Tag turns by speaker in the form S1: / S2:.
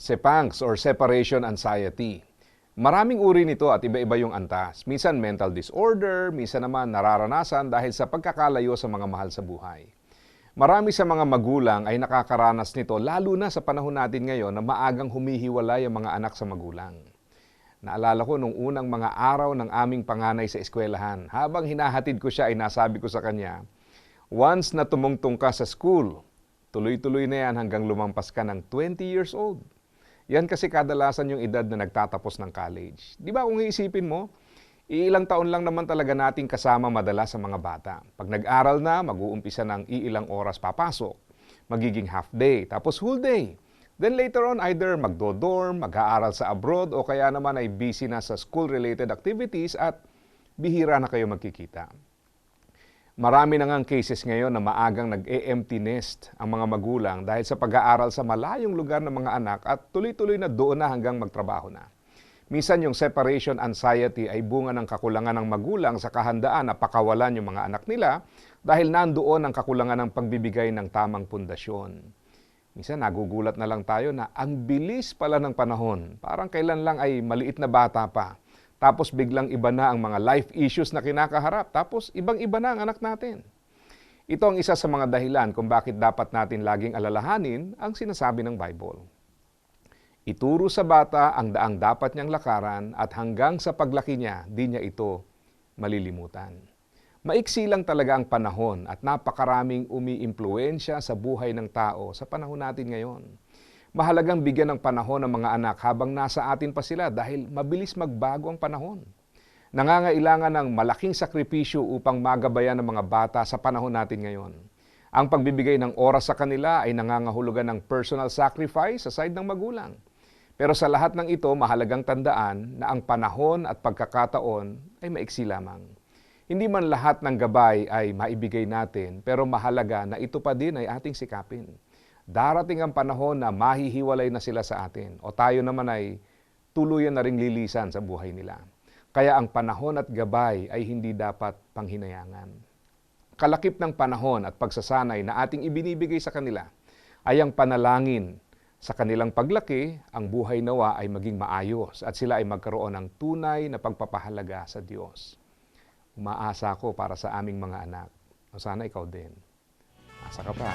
S1: SEPANGS or Separation Anxiety. Maraming uri nito at iba-iba yung antas. Minsan mental disorder, minsan naman nararanasan dahil sa pagkakalayo sa mga mahal sa buhay. Marami sa mga magulang ay nakakaranas nito lalo na sa panahon natin ngayon na maagang humihiwalay ang mga anak sa magulang. Naalala ko nung unang mga araw ng aming panganay sa eskwelahan, habang hinahatid ko siya ay nasabi ko sa kanya, once na tumungtong ka sa school, tuloy-tuloy na yan hanggang lumampas ka ng 20 years old. Yan kasi kadalasan yung edad na nagtatapos ng college. Di ba kung iisipin mo, iilang taon lang naman talaga nating kasama madalas sa mga bata. Pag nag-aral na, mag-uumpisa ng iilang oras papasok. Magiging half day, tapos whole day. Then later on, either magdo-dorm, mag-aaral sa abroad, o kaya naman ay busy na sa school-related activities at bihira na kayo magkikita. Marami na ngang cases ngayon na maagang nag-e-empty nest ang mga magulang dahil sa pag-aaral sa malayong lugar ng mga anak at tuloy-tuloy na doon na hanggang magtrabaho na. Minsan yung separation anxiety ay bunga ng kakulangan ng magulang sa kahandaan na pakawalan yung mga anak nila dahil nandoon ang kakulangan ng pagbibigay ng tamang pundasyon. Minsan nagugulat na lang tayo na ang bilis pala ng panahon. Parang kailan lang ay maliit na bata pa. Tapos biglang iba na ang mga life issues na kinakaharap. Tapos ibang-iba na ang anak natin. Ito ang isa sa mga dahilan kung bakit dapat natin laging alalahanin ang sinasabi ng Bible. Ituro sa bata ang daang dapat niyang lakaran at hanggang sa paglaki niya, di niya ito malilimutan. Maiksi lang talaga ang panahon at napakaraming umiimpluensya sa buhay ng tao sa panahon natin ngayon. Mahalagang bigyan ng panahon ng mga anak habang nasa atin pa sila dahil mabilis magbago ang panahon. Nangangailangan ng malaking sakripisyo upang magabayan ng mga bata sa panahon natin ngayon. Ang pagbibigay ng oras sa kanila ay nangangahulugan ng personal sacrifice sa side ng magulang. Pero sa lahat ng ito, mahalagang tandaan na ang panahon at pagkakataon ay maiksi lamang. Hindi man lahat ng gabay ay maibigay natin, pero mahalaga na ito pa din ay ating sikapin. Darating ang panahon na mahihiwalay na sila sa atin o tayo naman ay tuluyan na ring lilisan sa buhay nila. Kaya ang panahon at gabay ay hindi dapat panghinayangan. Kalakip ng panahon at pagsasanay na ating ibinibigay sa kanila ay ang panalangin sa kanilang paglaki, ang buhay nawa ay maging maayos at sila ay magkaroon ng tunay na pagpapahalaga sa Diyos. Umaasa ako para sa aming mga anak. O sana ikaw din. Asa ka pa.